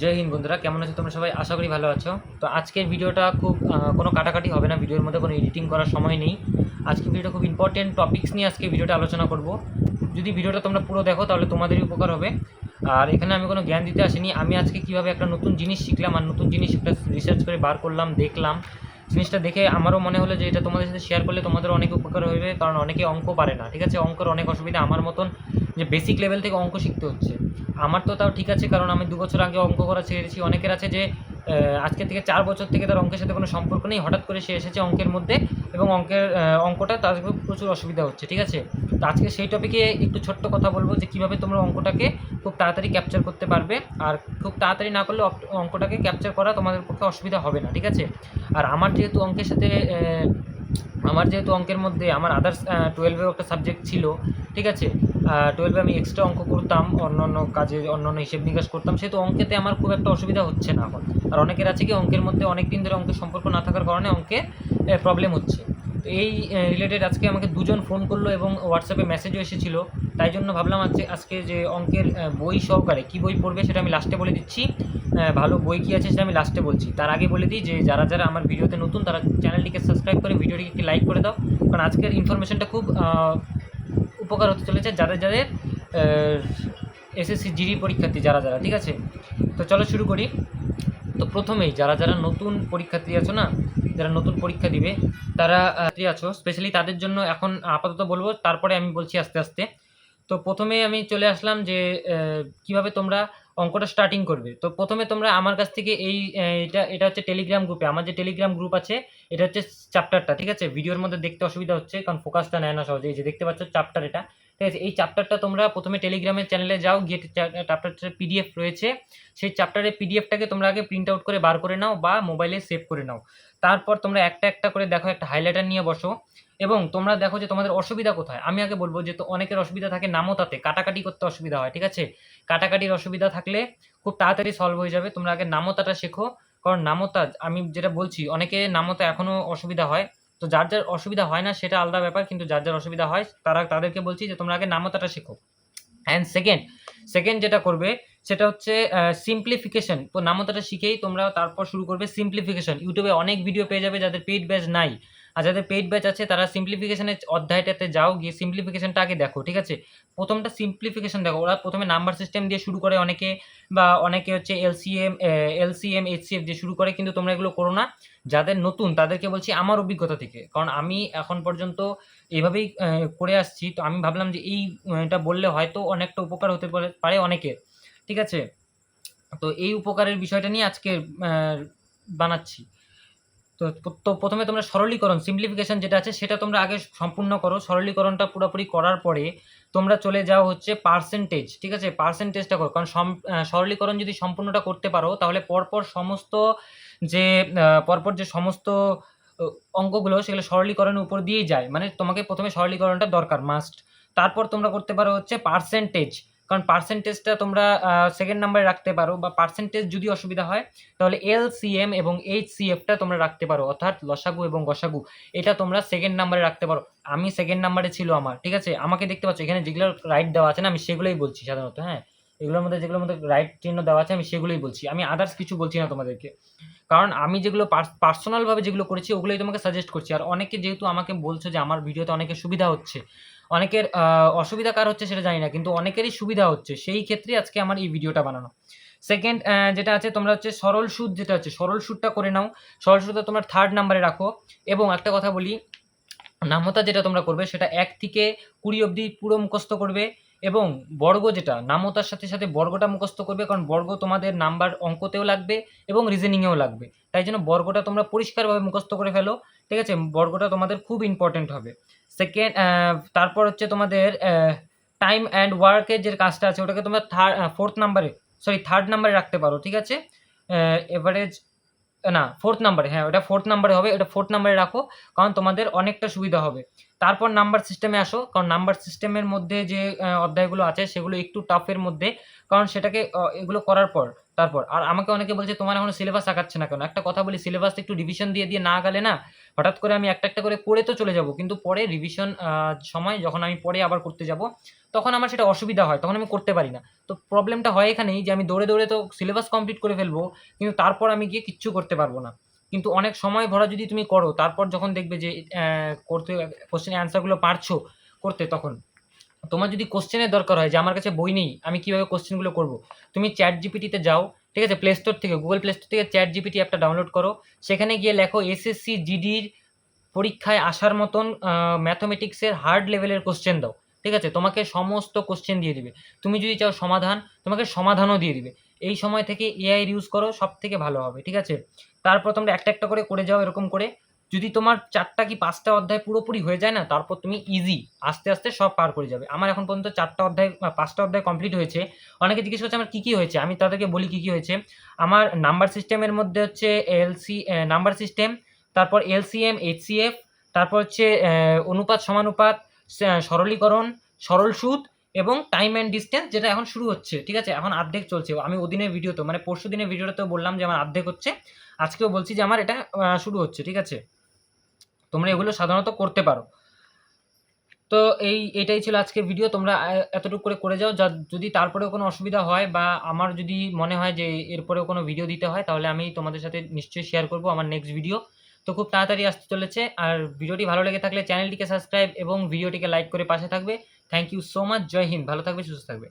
জয় হিন্দ বন্ধুরা, কেমন আছো তোমরা সবাই? আশা করি ভালো আছো। তো আজকের ভিডিওটা খুব কোনো কাটাকাটি হবে না, ভিডিওর মধ্যে কোনো এডিটিং করার সময় নেই। আজকে ভিডিওটা খুব ইম্পর্টেন্ট টপিক্স নিয়ে আজকে ভিডিওটা আলোচনা করব। যদি ভিডিওটা তোমরা পুরো দেখো, তাহলে তোমাদেরই উপকার হবে। আর এখানে আমি কোনো জ্ঞান দিতে আসিনি। আমি আজকে কীভাবে একটা নতুন জিনিস শিখলাম, আর নতুন জিনিস একটা রিসার্চ করে বার করলাম, দেখলাম। জিনিসটা দেখে আমারও মনে হলো যে এটা তোমাদের সাথে শেয়ার করলে তোমাদের অনেক উপকার হবে কারণ অনেকে অঙ্ক পারে না, ঠিক আছে? অঙ্কের অনেক অসুবিধা আমার মতন যে বেসিক লেভেল থেকে অঙ্ক শিখতে হচ্ছে। আমার তো তাও ঠিক আছে, কারণ আমি দু বছর আগে অঙ্ক করা ছেড়েছি অনেকের আছে যে আজকে থেকে চার বছর থেকে তার অঙ্কের সাথে কোনো সম্পর্ক নেই। হঠাৎ করে সে এসেছে অঙ্কের মধ্যে এবং অঙ্কের অঙ্কটা তার প্রচুর অসুবিধা হচ্ছে, ঠিক আছে? তো আজকে সেই টপিকে একটু ছোট্ট কথা বলব যে কীভাবে তোমরা অঙ্কটাকে খুব তাড়াতাড়ি ক্যাপচার করতে পারবে আর খুব তাড়াতাড়ি না করলে অঙ্কটাকে ক্যাপচার করা তোমাদের পক্ষে অসুবিধা হবে না, ঠিক আছে? আর আমার যেহেতু অঙ্কের সাথে আমার যেহেতু অঙ্কের মধ্যে, আমার আদার্স টুয়েলভেও একটা সাবজেক্ট ছিল, ঠিক আছে? টুয়েলভে আমি এক্সট্রা অঙ্ক করতাম অন্য অন্য কাজে অন্য অন্য হিসেব নিকাশ করতাম, সেহেতু অঙ্কেতে আমার খুব একটা অসুবিধা হচ্ছে না এখন। আর অনেকের আছে কি, অঙ্কের মধ্যে অনেক দিন ধরে অঙ্কের সম্পর্ক না থাকার কারণে অঙ্কে প্রবলেম হচ্ছে। তো এই রিলেটেড আজকে আমাকে দুজন ফোন করল এবং হোয়াটসঅ্যাপে মেসেজও এসেছিল। তাই জন্য ভাবলাম আজকে আজকে যে অঙ্কের বই সহকারে কী বই পড়বে সেটা আমি লাস্টে বলে দিচ্ছি। ভালো বই কী আছে সেটা আমি লাস্টে বলছি। তার আগে বলে দিই যে, যারা যারা আমার ভিডিওতে নতুন, তারা চ্যানেলটিকে সাবস্ক্রাইব করে ভিডিওটিকে একটি লাইক করে দাও। কারণ আজকের ইনফরমেশনটা খুব উপকার হতে চলেছে যাদের যাদের এসএসসি জিডি পরীক্ষার্থী যারা যারা, ঠিক আছে? তো চলো শুরু করি। তো প্রথমেই যারা যারা নতুন পরীক্ষার্থী আছো না, যারা নতুন পরীক্ষা দিবে, তারা আছো স্পেশালি তাদের জন্য এখন আপাতত বলব, তারপরে আমি বলছি আস্তে আস্তে। তো প্রথমেই আমি চলে আসলাম যে কীভাবে তোমরা অঙ্কটা স্টার্টিং করবে। তো প্রথমে তোমরা আমার কাছ থেকে এই এটা এটা হচ্ছে টেলিগ্রাম গ্রুপে আমার যে টেলিগ্রাম গ্রুপ আছে, এটা হচ্ছে চ্যাপ্টারটা ঠিক আছে? ভিডিওর মধ্যে দেখতে অসুবিধা হচ্ছে, কারণ ফোকাসটা নেয় না সহজে। এই যে দেখতে পাচ্ছ চ্যাপ্টার এটা, ঠিক আছে? এই চ্যাপ্টারটা তোমরা প্রথমে টেলিগ্রামের চ্যানেলে যাও, গিয়ে চ্যাপ্টারটার পিডিএফ রয়েছে। সেই চ্যাপ্টারের পিডিএফটাকে তোমরা আগে প্রিন্ট আউট করে বার করে নাও বা মোবাইলে সেভ করে নাও। তারপর তোমরা একটা একটা করে দেখো, একটা হাইলাইটার নিয়ে বসো। এবং তোমরা দেখো যে তোমাদের অসুবিধা কোথায়? আমি আগে বলব যে তো অনেকের অসুবিধা থাকে নামতাতে কাটাকাটি করতে অসুবিধা হয়, ঠিক আছে? কাটাকাটির অসুবিধা থাকলে খুব তাড়াতাড়ি সলভ হয়ে যাবে। তোমরা আগে নামতাটা শেখো, কারণ নামতা, আমি যেটা বলছি, অনেকে নামতা এখনও অসুবিধা হয়। তো যার যার অসুবিধা হয় না, সেটা আলাদা ব্যাপার, কিন্তু যার যার অসুবিধা হয়, তারা তাদেরকে বলছি যে, তোমরা আগে নামতাটা শেখো। অ্যান্ড সেকেন্ড সেকেন্ড যেটা করবে, সেটা হচ্ছে সিম্পলিফিকেশন তো নামতাটা শিখেই তোমরা তারপর শুরু করবে সিম্পলিফিকেশন ইউটিউবে অনেক ভিডিও পেয়ে যাবে যাদের পেইড ব্যাচ নাই। আর যাদের পেইড ব্যাচ আছে তারা সিম্পলিফিকেশনের অধ্যায়টাতে যাও গিয়ে সিম্পলিফিকেশনটা আগে দেখো ঠিক আছে? প্রথমটা সিম্পলিফিকেশন দেখো ওরা প্রথমে নাম্বার সিস্টেম দিয়ে শুরু করে অনেকে বা অনেকে হচ্ছে এলসিএম এলসিএম এইচসিএফ দিয়ে শুরু করে কিন্তু তোমরা এগুলো করো না। যাদের নতুন তাদেরকে বলছি আমার অভিজ্ঞতা থেকে। কারণ আমি এখন পর্যন্ত এভাবেই করে আসছি তো আমি ভাবলাম যে এই আহ, এটা বললে হয়তো অনেকটা উপকার হতে পারে অনেকের ঠিক আছে? তো এই উপকারের বিষয়টা নিয়ে আজকে বানাচ্ছি। তো তো প্রথমে তোমরা সরলীকরণ সিম্পলিফিকেশন যেটা আছে সেটা তোমরা আগে সম্পূর্ণ করো। সরলীকরণটা পুরোপুরি করার পরে তোমরা চলে যাও হচ্ছে পার্সেন্টেজ ঠিক আছে? পার্সেন্টেজটা করো। কারণ সরলীকরণ যদি সম্পূর্ণটা করতে পারো, তাহলে পরপর সমস্ত যে পরপর যে সমস্ত অঙ্কগুলো সেগুলো সরলীকরণের উপর দিয়েই যায়। মানে তোমাকে প্রথমে সরলীকরণটা দরকার মাস্ট তারপর তোমরা করতে পারো হচ্ছে পার্সেন্টেজ কারণ পার্সেন্টেজটা তোমরা সেকেন্ড নাম্বারে রাখতে পারো বা পার্সেন্টেজ যদি অসুবিধা হয়, তাহলে এল সি এম এবং এইচ সি এফটা তোমরা রাখতে পারো, অর্থাৎ লসাগু এবং গসাগু, এটা তোমরা সেকেন্ড নাম্বারে রাখতে পারো। আমি সেকেন্ড নাম্বারে ছিল আমার, ঠিক আছে? আমাকে দেখতে পাচ্ছ, এখানে যেগুলো রাইট দেওয়া আছে না, আমি সেগুলোই বলছি সাধারণত হ্যাঁ? এগুলোর মধ্যে যেগুলোর মধ্যে রাইট চিহ্ন দেওয়া আছে, আমি সেগুলোই বলছি। আমি আদার্স কিছু বলছি না তোমাদেরকে। কারণ আমি যেগুলো পার্সোনালভাবে যেগুলো করেছি, ওগুলোই তোমাকে সাজেস্ট করছি। আর অনেকে যেহেতু আমাকে বলছো যে আমার ভিডিওতে অনেকের সুবিধা হচ্ছে, অনেকের অসুবিধা কার হচ্ছে সেটা জানি না, কিন্তু অনেকেরই সুবিধা হচ্ছে। সেই ক্ষেত্রে আজকে আমার এই ভিডিওটা বানানো। সেকেন্ড যেটা আছে, তোমরা হচ্ছে সরল সুদ যেটা হচ্ছে, সরল সুদটা করে নাও। সরল সুদটা তোমরা থার্ড নাম্বারে রাখো। এবং একটা কথা বলি, নামতা যেটা তোমরা করবে, সেটা এক থেকে কুড়ি অবধি পুরো মুখস্থ করবে। এবং বর্গ যেটা, নামতার সাথে সাথে বর্গটা মুখস্থ করবে, কারণ বর্গ তোমাদের নাম্বার অঙ্কতেও লাগবে এবং রিজনিংয়েও লাগবে। তাই জন্য বর্গটা তোমরা পরিষ্কারভাবে মুখস্থ করে ফেলো, ঠিক আছে? বর্গটা তোমাদের খুব ইম্পর্টেন্ট হবে। সেকেন্ড তারপর হচ্ছে তোমাদের টাইম অ্যান্ড ওয়ার্কের যে কাজটা আছে, ওটাকে তোমরা থার্ড ফোর্থ নাম্বারে সরি থার্ড নাম্বারে রাখতে পারো, ঠিক আছে? এভারেজ না ফোর্থ নাম্বারে হ্যাঁ ওটা ফোর্থ নাম্বারে হবে, ওটা ফোর্থ নাম্বারে রাখো, কারণ তোমাদের অনেকটা সুবিধা হবে। তারপর নাম্বার সিস্টেমে আসো, কারণ নাম্বার সিস্টেমের মধ্যে যে অধ্যায়গুলো আছে, সেগুলো একটু টাফের মধ্যে, কারণ সেটাকে এগুলো করার পর তারপর, আর আমাকে অনেকে বলছে, তোমার এখনও সিলেবাস আঁকাচ্ছে না কেন? একটা কথা বলি সিলেবাস একটু রিভিশন দিয়ে দিয়ে না গেলে না, হঠাৎ করে আমি একটা একটা করে করে তো চলে যাব। কিন্তু পরে রিভিশন সময় যখন আমি পরে আবার করতে যাব, তখন আমার সেটা অসুবিধা হয়, তখন আমি করতে পারি না। তো প্রবলেমটা হয় এখানেই যে, আমি দৌড়ে দৌড়ে তো সিলেবাস কমপ্লিট করে ফেলব, কিন্তু তারপর আমি গিয়ে কিচ্ছু করতে পারব না। কিন্তু অনেক সময় ভরা যদি তুমি করো, তারপর যখন দেখবে যে করতে কোশ্চেনের অ্যান্সারগুলো পারছ করতে, তখন তোমার যদি কোশ্চেনের দরকার হয় যে আমার কাছে বই নেই, আমি কীভাবে কোশ্চেনগুলো করব? তুমি চ্যাট জিপিটিতে যাও, ঠিক আছে? প্লে স্টোর থেকে গুগল প্লে স্টোর থেকে চ্যাট জিপিটি অ্যাপটা ডাউনলোড করো। সেখানে গিয়ে লেখো এসএসসি জিডির পরীক্ষায় আসার মতন ম্যাথমেটিক্সের হার্ড লেভেলের কোশ্চেন দাও, ঠিক আছে? তোমাকে সমস্ত কোশ্চেন দিয়ে দিবে। তুমি যদি চাও সমাধান, তোমাকে সমাধানও দিয়ে দিবে। এই সময় থেকে এআই ইউজ করো সব থেকে ভালো হবে, ঠিক আছে? তারপর তোমরা একটা একটা করে করে যাও, এরকম করে। যদি তোমার চারটা কি পাঁচটা অধ্যায় পুরোপুরি হয়ে যায় না, তারপর তুমি ইজি আস্তে আস্তে সব পার করে যাবে। আমার এখন পর্যন্ত চারটা অধ্যায় পাঁচটা অধ্যায় কমপ্লিট হয়েছে। অনেকে জিজ্ঞেস করছে, আমার কী কী হয়েছে? আমি তাদেরকে বলি কী কী হয়েছে। আমার নাম্বার সিস্টেমের মধ্যে হচ্ছে এলসি নাম্বার সিস্টেম তারপর এলসিএম এইচসিএফ তারপর হচ্ছে অনুপাত, সমানুপাত সরলীকরণ সরল সুদ এবং টাইম অ্যান্ড ডিস্টেন্স যেটা এখন শুরু হচ্ছে। ঠিক আছে? এখন অর্ধেক চলছে। আমি ওদিনের ভিডিও তো মানে পরশু দিনের ভিডিওটাতেও বললাম যে আমার অর্ধেক হচ্ছে। আজকেও বলছি যে আমার এটা শুরু হচ্ছে। ঠিক আছে? তোমরা এগুলো সাধারণত করতে পারো। তো এই, এটাই ছিল আজকের ভিডিও তোমরা এতটুকু করে করে যাও। যা, যদি তারপরেও কোনো অসুবিধা হয় বা আমার যদি মনে হয় যে এরপরেও কোনো ভিডিও দিতে হয়, তাহলে আমি তোমাদের সাথে নিশ্চয়ই শেয়ার করব আমার নেক্সট ভিডিও তো খুব তাড়াতাড়ি আসতে চলেছে। আর ভিডিওটি ভালো লেগে থাকলে চ্যানেলটিকে সাবস্ক্রাইব এবং ভিডিওটিকে লাইক করে পাশে থাকবে। থ্যাংক ইউ সো মাচ জয় হিন্দ। ভালো থাকবে, সুস্থ থাকবে।